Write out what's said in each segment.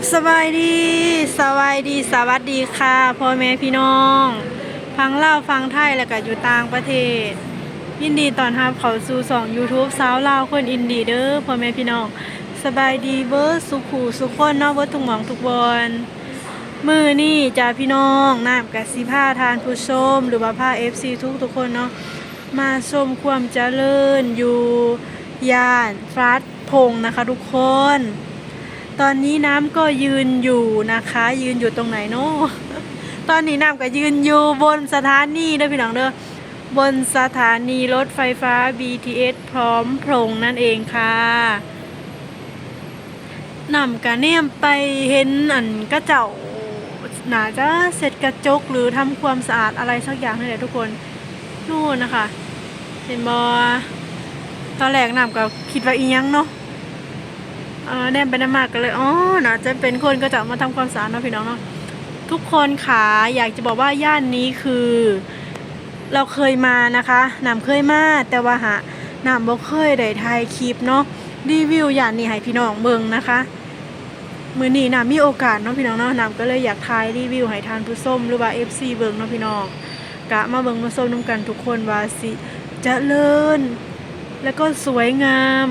กับสบายดีสบายดีสวัสดีค่ะพ่อแม่พี่น้อง ฟังเล่าฟังไทยแล้วก็อยู่ต่างประเทศ ยินดีตอนรับเขาสู่สอง YouTube สาวลาวคนอินดีเด้อพ่อแม่พี่น้อง สบายดีเบิร์สุขูสุขคนเนาะเบิร์ทุกหมองทุกบอนมือนี่จ้าพี่น้องน้ำกับสีผ้าทานผู้ชม หรือว่าผ้า FC ทุกทุกคนเนาะมาชมความเจริญอยู่ย่านฟรัดพงนะคะทุกคน ตอนนี้น้ำก็ยืนอยู่นะคะ ยืนอยู่ตรงไหนเนาะตอนนี้น้ำก็ยืนอยู่บนสถานีเด้อพี่น้องเด้อบนสถานีรถไฟฟ้า BTS พร้อมพรงนั่นเองค่ะนำกระเนียมไปเห็นอันกระเจ้าหนาจะเสร็จกระจกหรือทำความสะอาดอะไรสักอย่างนี่แหละทุกคนนู่นนะคะ เห็นบอตอนแรกน้ำก็คิดว่าอียังเนาะ เออแนมไปนมากกันเลยอ๋อน่าจะเป็นคนก็จะมาทำความสะอาดเนาะพี่น้องเนาะทุกคนขาอยากจะบอกว่าย่านนี้คือ เราเคยมานะคะนำเคยมาแต่ว่าหานำบ่เคยได้ถ่ายคลิปเนาะรีวิวย่านนี้ให้พี่น้องเบิ่งนะคะมือนี้นำมีโอกาสเนาะพี่น้องเนาะนำก็เลยอยากถ่ายรีวิวให้ทานผู้ส้มหรือว่า FC เบิ่งเนาะพี่น้องกะมาเบิ่งมาส้มน้ำกันทุกคนว่าสิจะเลินแล้วก็สวยงาม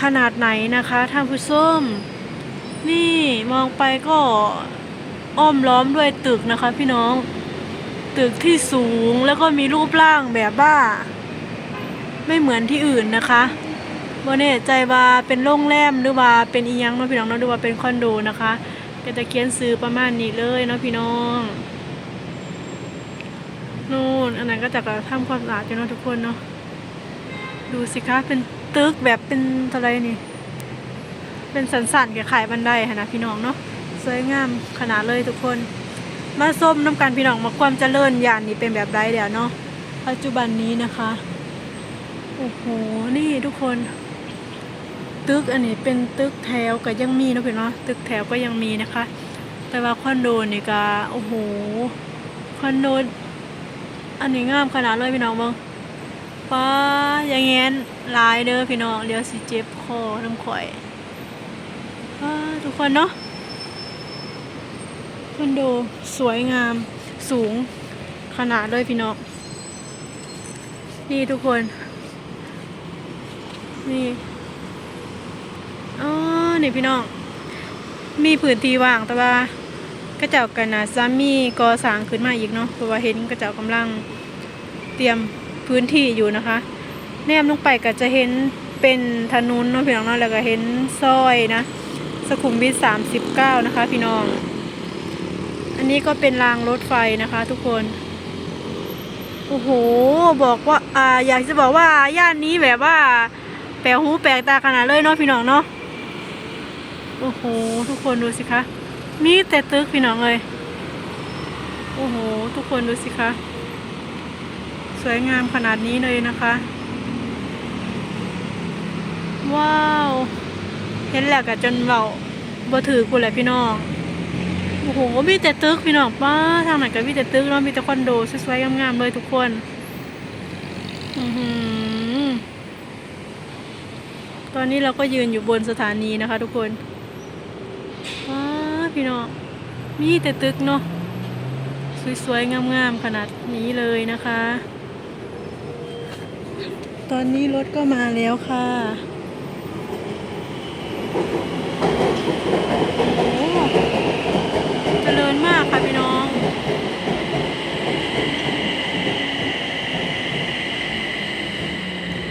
ขนาดไหนนะคะท่านผู้ชมนี่มองไปก็อ้อมล้อมด้วยตึกนะคะพี่น้อง ตึกที่สูงแล้วก็มีรูปร่างแบบว่าไม่เหมือนที่อื่นนะคะโบเน่ใจว่าเป็นโรงแรมหรือว่าเป็นอียังเนาะพี่น้องเนาะหรือว่าเป็นคอนโดนะคะก็จะเขียนซื้อประมาณนี้เลยเนาะพี่น้องนู่นอันนั้นก็จะกระทำความสะอาดอยู่เนาะทุกคนเนาะดูสิคะเป็น ตึกแบบเป็นอะไรนี่ เป็นสันสันๆกับขายบันไดค่ะนะพี่น้องเนาะสวยงามขนาดเลยทุกคน มาส้มน้ำกันพี่น้องมาความเจริญย่านนี้เป็นแบบไรเดี๋ยวเนาะปัจจุบันนี้นะคะโอ้โหนี่ทุกคน ตึกอันนี้เป็นตึกแถวก็ยังมีนะพี่เนาะตึกแถวก็ยังมีนะคะ แต่ว่าคอนโดนี่ก็โอ้โหคอนโดอันนี้งามขนาดเลยพี่น้องเบ้ง ป้าอย่างเงี้ยลายเด้อพี่น้องเดี๋ยวสิเจ็บคอน้ำข่อยป้าทุกคนเนาะคอนโดสวยงามสูงขนาดเลยพี่น้องนี่ทุกคน นี่อ๋อนี่พี่น้อง มีพื้นที่ว่างแต่ว่ากระเจ้ากันนะซ้ำมีก่อสร้างขึ้นมาอีกเนาะเพราะว่าเห็นกระเจ้ากำลังเตรียม พื้นที่อยู่นะคะแนมลงไปก็จะเห็นเป็นถนนเนาะพี่น้องเนาะแล้วก็เห็นซอยนะสุขุมวิทสามสิบเก้านะคะ พี่น้อง อันนี้ก็เป็นรางรถไฟนะคะ ทุกคนโอ้โหบอกว่าอ่าอยากจะบอกว่าย่านนี้แบบว่า แปลหูแปลกตาขนาดเลยเนาะพี่น้องเนาะโอ้โหทุกคนดูสิคะมีแต่ตึกพี่น้องเลยโอ้โห ทุกคนดูสิคะ สวยงามขนาดนี้เลยนะคะ ว้าว เห็นแล้วกะจนเราบ่ถือกูแหละพี่น้องโอ้โหมีแต่ตึกพี่น้องป้าทางไหนก็มีแต่ตึกเนาะมีแต่คอนโดสวยๆงามๆเลยทุกคนอือหือตอนนี้เราก็ยืนอยู่บนสถานีนะคะ ทุกคนว้าพี่น้องมีแต่ตึกเนาะสวยๆงามๆขนาดนี้เลยนะคะ ตอนนี้รถก็มาแล้วค่ะโอ้เจริญมากค่ะพี่น้อง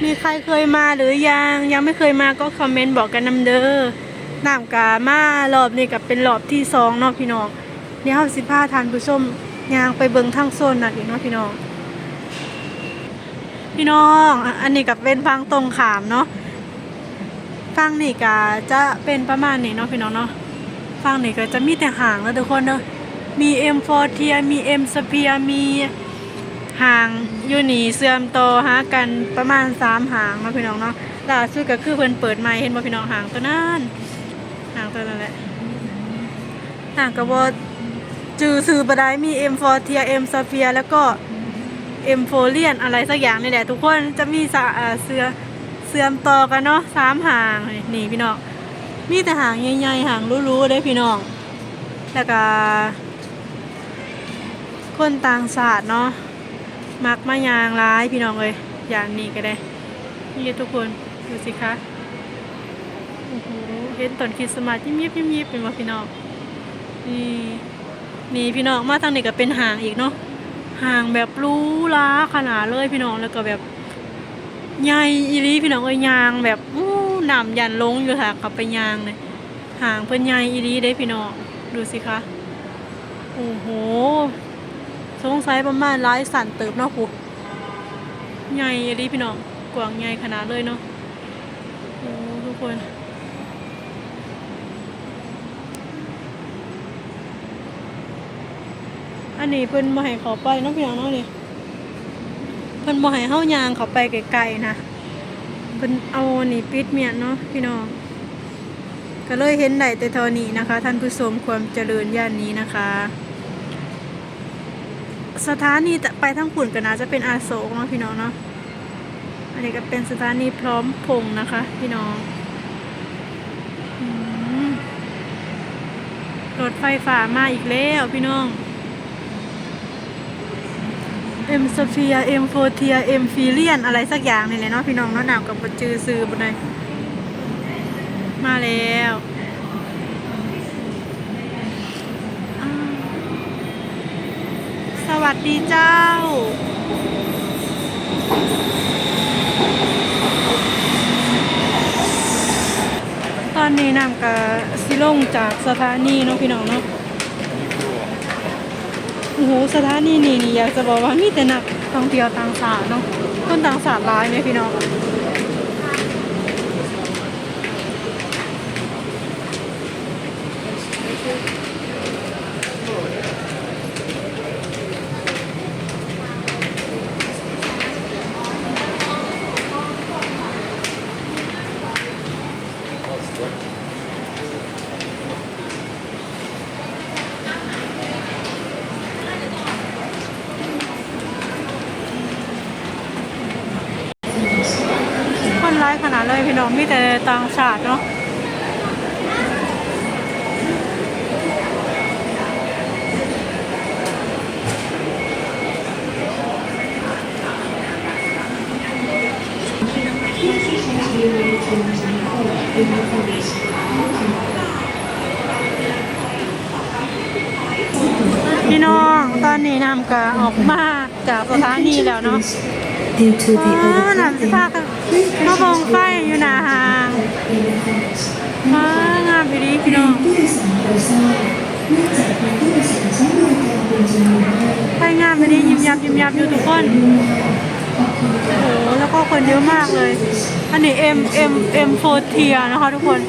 มีใครเคยมาหรือยัง ยังไม่เคยมาก็คอมเมนต์บอกกันนำเด้อน้ำกามารอบนี้กับเป็นรอบที่สองเนาะพี่น้องเดี๋ยวเราสิพาทานผู้ชมยางไปเบิงทั้งโซนนั่นอีกเนาะพี่น้อง พี่น้องอันนี้กับเป็นฟังตรงขามเนาะฟังนี่ก็จะเป็นประมาณนี้เนาะพี่น้องเนาะฟังนี่ก็จะมีแต่หางแล้วทุกคนเนาะมี M4 เทียมี M สเปียมีหางอยู่หนีเสื่อมโต่อหากันประมาณสามหางเนาะพี่น้องเนาะล่าสุดก็คือเพิ่นเปิดใหม่เห็นบ่พี่น้องหางตัวนั้นหางตัวนั้นแหละหางกระบอจือซื้อบ่ได้มี M4 เทีย M สเปียแล้วก็ เอ็มโฟเลียนอะไรสักอย่างนี่แหละทุกคนจะมีสะเสือเสื่อมต่อกันเนาะสามหางนี่พี่น้องมีแต่หางใหญ่ๆหางรู้ๆได้พี่น้องแล้วก็คนต่างศาสตร์เนาะมักมายางร้ายพี่น้องเลยอย่างนี้ก็ได้นี่ทุกคนดูสิคะโอ้โหเห็นต้นคริสต์มาสยิ้มยิบยิ้มยิบเป็นว่าพี่น้องนี่นี่พี่น้องมาทางนี้ก็เป็นหางอีกเนาะ ห่างแบบรู้ล้าขนาดเลยพี่น้องแล้วก็แบบใหญ่อีหลีพี่น้องเอ้ยยางแบบอู้หนำยันลงอยู่ค่ะขับไปยางเลยห่างเพิ่นใหญ่อีหลีได้พี่น้องดูสิคะโอ้โหสงสัยประมาณร้ายสั่นเติบเนาะผูใหญ่อีหลีพี่น้องกว้างใหญ่ขนาดเลยเนาะโอ้ทุกคน นนี้เพิ่นบ่ให้เขาไปเนาะพี่น้องเนาะนี่เพิ่นบ่ให้เฮายางเขาไปไกลๆนะเพิ่นเอานี่ปิดเมียนเนาะพี่น้องก็เลยเห็นได้แต่เท่านี้นะคะ ท่านผู้ชมความเจริญย่านนี้นะคะ สถานีไปทั้งปุ่นก็น่าจะเป็นอาโศกเนาะพี่น้องเนาะอันนี้ก็เป็นสถานีพร้อมพงนะคะ พี่น้องรถไฟฟ้ามาอีกแล้วพี่น้อง เอ็มสเฟียเอ็มโฟเทียเอ็มฟิเลียนอะไรสักอย่างนี่แหละเนาะพี่น้องเนาะหนาวกับปัจจือซื้อบนไหนมาแล้วสวัสดีเจ้า ตอนนี้นำกับสิลงจากสถานีเนาะพี่น้องเนาะ โอ้โหสถานีนี่นี่อยากจะบอกว่ามีแต่นักท่องเที่ยวต่างชาติเนาะคนต่างชาติหลายเนี่ยพี่น้อง ขนาดเลยพี่น้องมีแต่ต่างชาติเนาะพี่น้องตอนนี้นำกะออกมาจากสถานีแล้วเนาะ Due to the อ๋อหนา มสิพากันมาบงไฟอยู่หน้าห้างว้างามไปดีพี่น้องไฟงามไปดียิ้มยับยิ้มยับอยู่ทุกคนโอ้โหแล้วก็คนเยอะมากเลย อันนี้ M M M โฟเทียนะคะทุกคน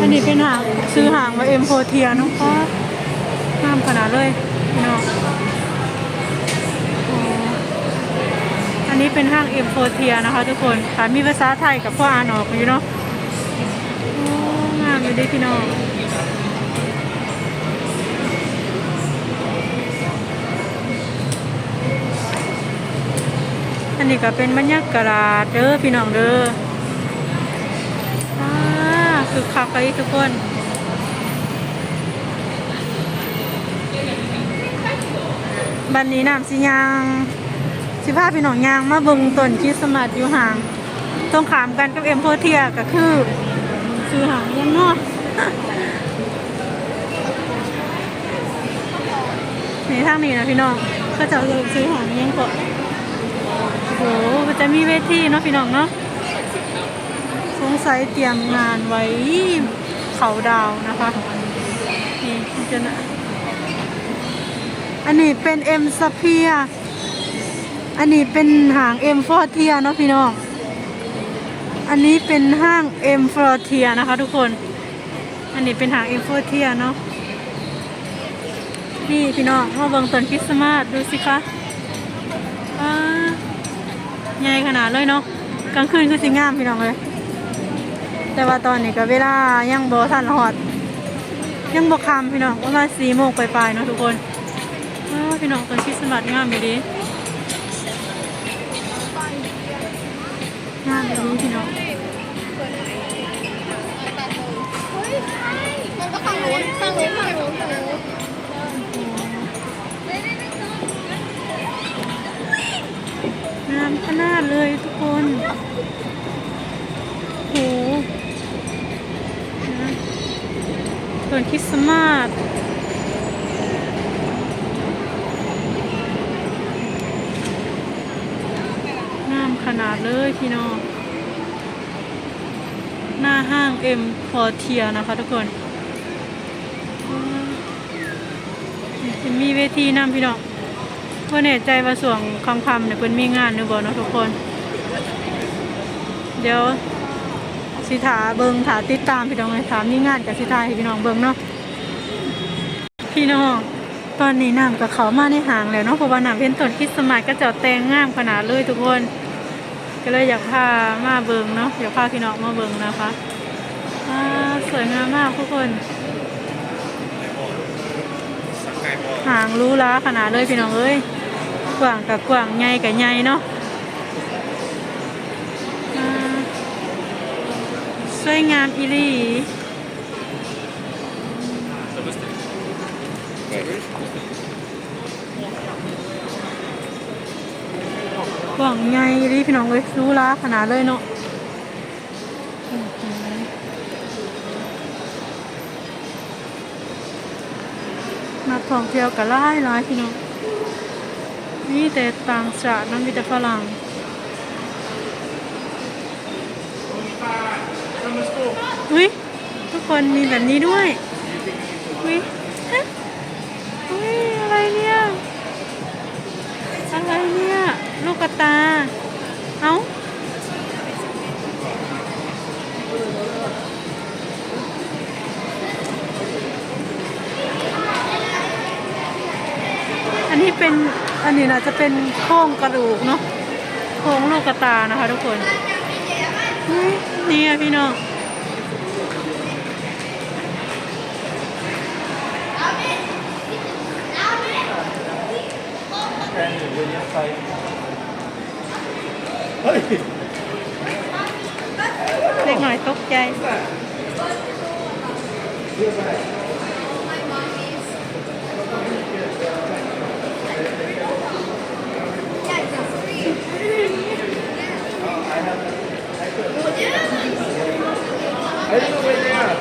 อันนี้เป็นหางซื้อหางมา M โฟเทียนะก็งามขนาดเลยพี่น้องโอ้ อันนี้เป็นห้างเอ็มโฟเทียนะคะทุกคนค่ะมีภาษาไทยกับพ่ออ่านออกอยู่เนาะโอ้งามอยู่เดิพี่น้องอันนี้ก็เป็นบรรยากาศเด้อพี่น้องเด้ออ่าคือคักไปทุกคนบันนี้น้ำสิยาง สิพาพี่น้องยางมาเบิงต้นคริสต์มาสอยู่ห่างตรงขามกันกับเอ็มโพเทียก็คือ คือห่างยังเนาะในทางนี้นะพี่น้องก็จะเลยซื้อหางยังก่อนโอ้โหมันจะมีเวทีเนาะพี่น้องเนาะสงสัยเตรียมงานไว้เขาดาวนะคะนี่จะนะอันนี้เป็นเอ็มสเพีย อันนี้เป็นหาง M ฟอร์เทียเนาะพี่น้อง อันนี้เป็นห้าง M ฟอร์เทียนะคะทุกคน อันนี้เป็นหาง M ฟอร์เทียเนาะ นี่พี่น้องมาเบิ่งต้นคริสต์มาสดูสิคะใหญ่ขนาดเลยเนาะ กลางคืนคือสิงามพี่น้องเลย แต่ว่าตอนนี้ก็เวลายังโบ่ทันหอด ยังบ่คำพี่น้องประมาณสี่โมงปลายๆเนาะทุกคนพี่น้องต้นคริสต์มาสงามอยู่ดีากเลยพี่น้องมันก็ฝั่งนู้นฝั่งน้นฝั่งน้นงามขนาดเลยทุกคนโหนะส่วนคริสต์มาสงามขนาดเลยพี่น้อง เอ็มพอเทียนะคะทุกคนจะมีเวทีนำพี่น้องเพื่อแน่ใจว่าส่วงคำคำเนี่ยเพิ่นมีงานหรือบ่เนาะทุกคน เดี๋ยวสิถาเบิงถาติดตามพี่น้องเลยถามมีงานกับสิถาให้พี่น้องเบิงเนาะพี่น้องตอนนี้น้ำกับเขามาในหางแล้วเนาะเพราะว่าน้ำเป็นต้นคริสต์มาสก็จะแต่งงามขนาดเลยทุกคน ก็เลยอยากพามาเบิงเนาะอยากพาพี่น้องมาเบิงนะคะ อ่าสวยงามมากทุกคน หางรู้ล้าขนาดเลยพี่น้องเอ้ยกว้างกับกว้างใหญ่กับใหญ่เนาะสวยงามอีลีกว้างใหญ่อีลีพี่น้องเอ้ยรู้ล้าขนาดเลยเนาะอื้อหือนัก ท่องเที่ยวกับหลายหลายพี่น้องมีแต่ต่างชาตินั่นมีแต่ฝรั่งอุ้ยทุกคนมีแบบนี้ด้วยอุ้ยฮะอุ้ยอะไรเนี่ยอะไรเนี่ยลูกกระตา นนี้เป็นอันนี้น่าจะเป็นโครงกระดูกเนาะโครงลูกกระตานะคะทุกคนนี่พี่น้องเฮ้ยเล็กหน่อยตกใจ I didn't know where they are.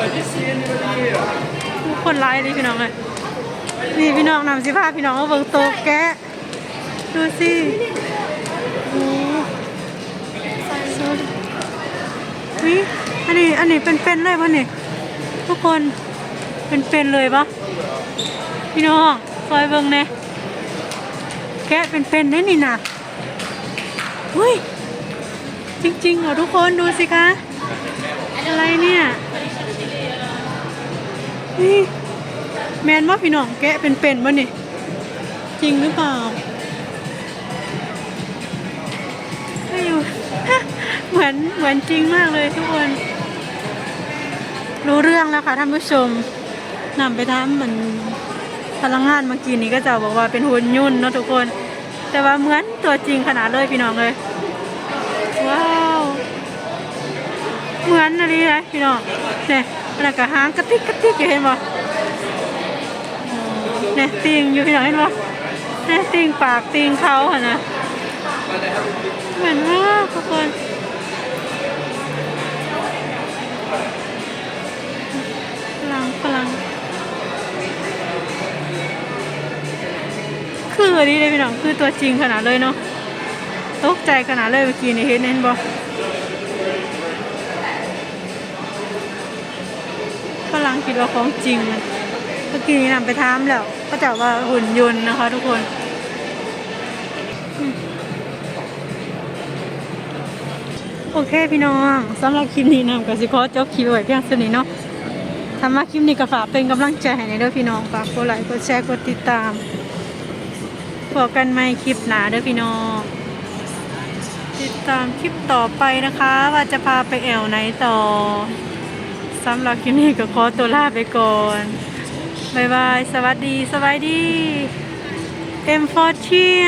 I didn't see anybody here. ทุกคนร้ายเลย พี่น้องเลยนี่พี่น้องนำสิพาพี่น้องมาเบิ่งโตะแกะดูสิโอ้สดวิอันนี้อันนี้เป็นๆเลยปะเนี่ยทุกคนเป็นๆเลยปะพี่น้องคอยเบิ่งเน่แกะเป็นๆได้นี่นะอุ้ยจริงๆเหรอทุกคนดูสิคะอะไรเนี่ยนี่ แมนว่าพี่น้องแกะเป็นๆบ่นี่ จริงหรือเปล่าไม่อยู่เหมือนเหมือนจริงมากเลยทุกคน รู้เรื่องแล้วค่ะท่านผู้ชมนำไปทำเหมือนพลังงานเมื่อกี้นี้ก็จะบอกว่าเป็นหุ่นยุ่นเนาะทุกคน แต่ว่าเหมือนตัวจริงขนาดเลยพี่น้องเลยว้าวเหมือนอะไรเลยพี่น้องเนี่ยแล้วก็หางกระติกกระติกอยู่เห็นบ่ เนี่ยติงอยู่พี่น้องเห็นบ่เนี่ยติงปากติงเขาค่ะนะเหมือนมากทุกคนพลังพลังคืออันนี้เลยพี่น้องคือตัวจริงขนาดเลยเนาะตกใจขนาดเลยเมื่อกี้นี่เห็นเห็นบ่ฝรั่งคิดว่าของจริงมัน มื่อกี้นี้นำไปถามแล้ว ก็จะว่าหุ่นยนต์นะคะทุกคนโอเคพี่น้องสำหรับคลิปนี้นำกับสิขอจบคลิปไว้เพียงเท่านี้เนาะทำมาคลิปนี้ก็ฝากเป็นกำลังใจให้ในเด้อพี่น้องฝากกดไลค์กดแชร์กดติดตามพบกันใหม่คลิปหน้าเด้อพี่น้อง ติดตามคลิปต่อไปนะคะ ว่าจะพาไปแอวไหนต่อสำหรับคลิปนี้ก็ขอตัวลาไปก่อน บายบาย สวัสดี สบายดี เอ็มฟอร์เชีย